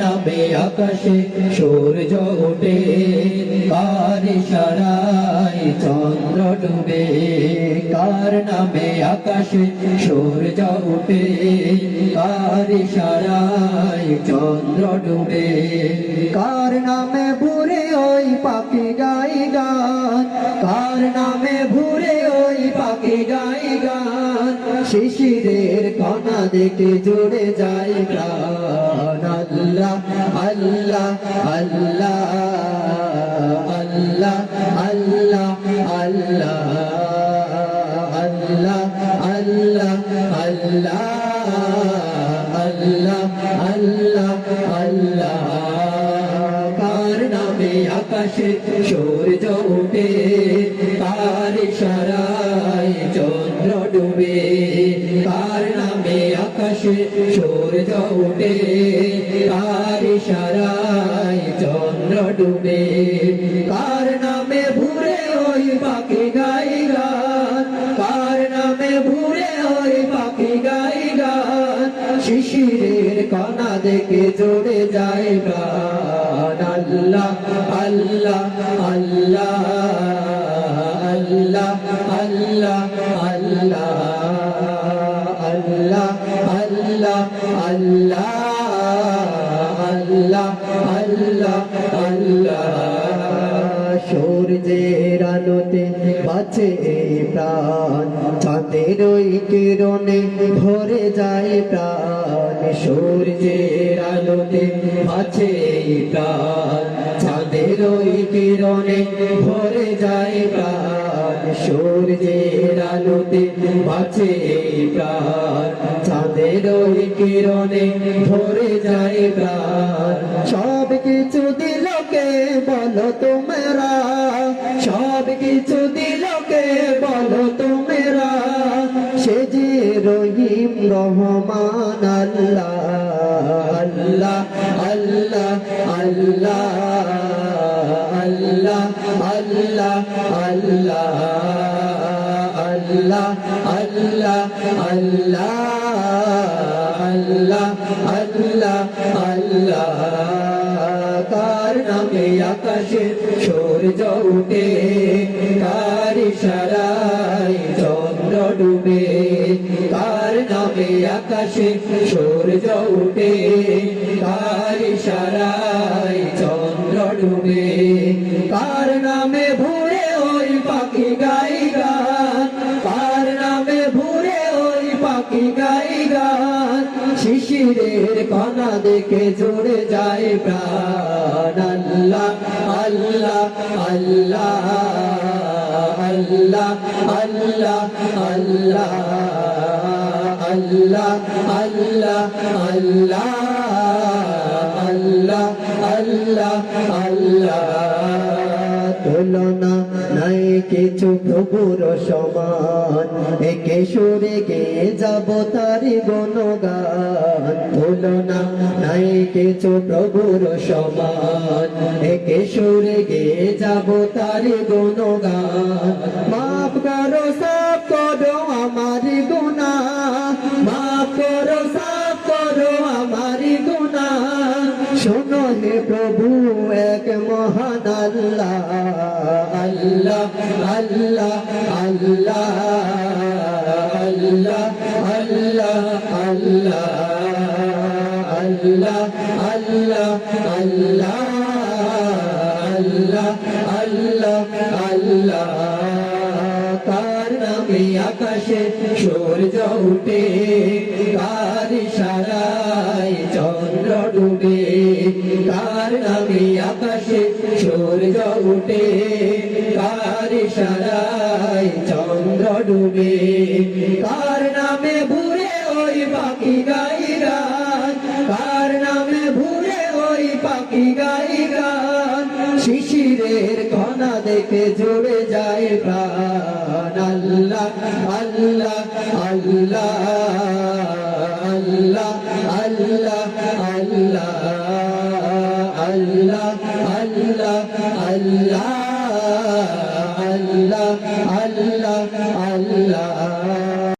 নামে আকাশে সূর্য ওঠে কার সারাই চন্দ্র ডুবে। কার নামে আকাশে সূর্য ওঠে কার সারাই চন্দ্র ডুবে। কার নামে বুড়ে ওই পাখি শিশিরের কণা দেখে জুড়ে যায় প্রাণ। আল্লাহ আল্লাহ আল্লাহ আল্লাহ আল্লাহ আল্লাহ আল্লাহ আল্লাহ আল্লাহ আল্লাহ। আল্লাহ আল্লাহ কার আকাশে সূর্য উঠে? কার নামে আকাশে সূর্য উঠে কার ইশারায় চন্দ্র ডুবে। কার নামে ভুরে ওই পাখি গাই গান কার নামে ভুরে ওই পাখি গাই গান। শিশিরের কণা দেখে জোড়ে যায় প্রাণ। আল্লাহ আল্লাহ আল্লাহ আল্লাহ আল্লাহ আল্লাহ। আল্লাহ আল্লাহ আল্লাহ আল্লাহ। আল্লাহ সূর্যের আলোতে বাঁচে প্রাণ, চাঁদের ওই কিরণে ভরে যায় প্রাণ। সূর্যের আলোতে বাঁচে এই প্রাণ, চাঁদের কিরণে ভরে যায় প্রাণ। সূর্যের আলোতে বাঁচে প্রাণ ওই কিরণে ভরে যায় প্রাণ। সব কিছু দিলকে বলো তোমরা। সব কিছু দিলকে বলো তোমরা। সে যে রহিম রহমান, আল্লাহ আল্লাহ আল্লাহ আল্লাহ আল্লাহ আল্লাহ আল্লাহ আল্লাহ আল্লাহ আল্লাহ। আল্লাহ আল্লাহ আল্লাহ। কার নামে আকাশে সূর্য উঠে, কার ইশারায় চন্দ্র ডুবে? কার নামে আকাশে সূর্য উঠে, কার ইশারায় চন্দ্র ডুবে? কার নামে ভুরে ওই পাখি গাই গান? কার নামে ভুরে ওই পাখি গাই গান? শিশিরের কণা দেখে জুড়ে যায় প্রাণ আল্লাহ আল্লাহ আল্লাহ আল্লাহ আল্লাহ আল্লাহ আল্লাহ আল্লাহ আল্লাহ আল্লাহ আল্লাহ আল্লাহ তুলনা কিছু প্রভুর সমান। একে সুরে গে যাব তারি গণগান। তুলনা নাই কিছু প্রভুর সমান। একে সুরে গে যাব তারি গণগান। মাফ করো আল্লাহ আল্লাহ আল্লাহ আল্লাহ আল্লাহ আল্লাহ আল্লাহ আল্লাহ আল্লাহ আল্লাহ আল্লাহ আল্লাহ কার নামে আকাশে সূর্য উঠে কার ইশারায় চন্দ্র ডুবে কার নামে আকাশে সূর্য উঠে কার সারায় চন্দ্র ডুবে? কার নামে ভুরে ওই পাখি গাই কার নামে ভুরে ওই পাখি গাই শিশিরের কণা দেখে জুড়ে যায় প্রাণ। আল্লাহ আল্লাহ আল্লাহ আল্লাহ আল্লাহ আল্লাহ।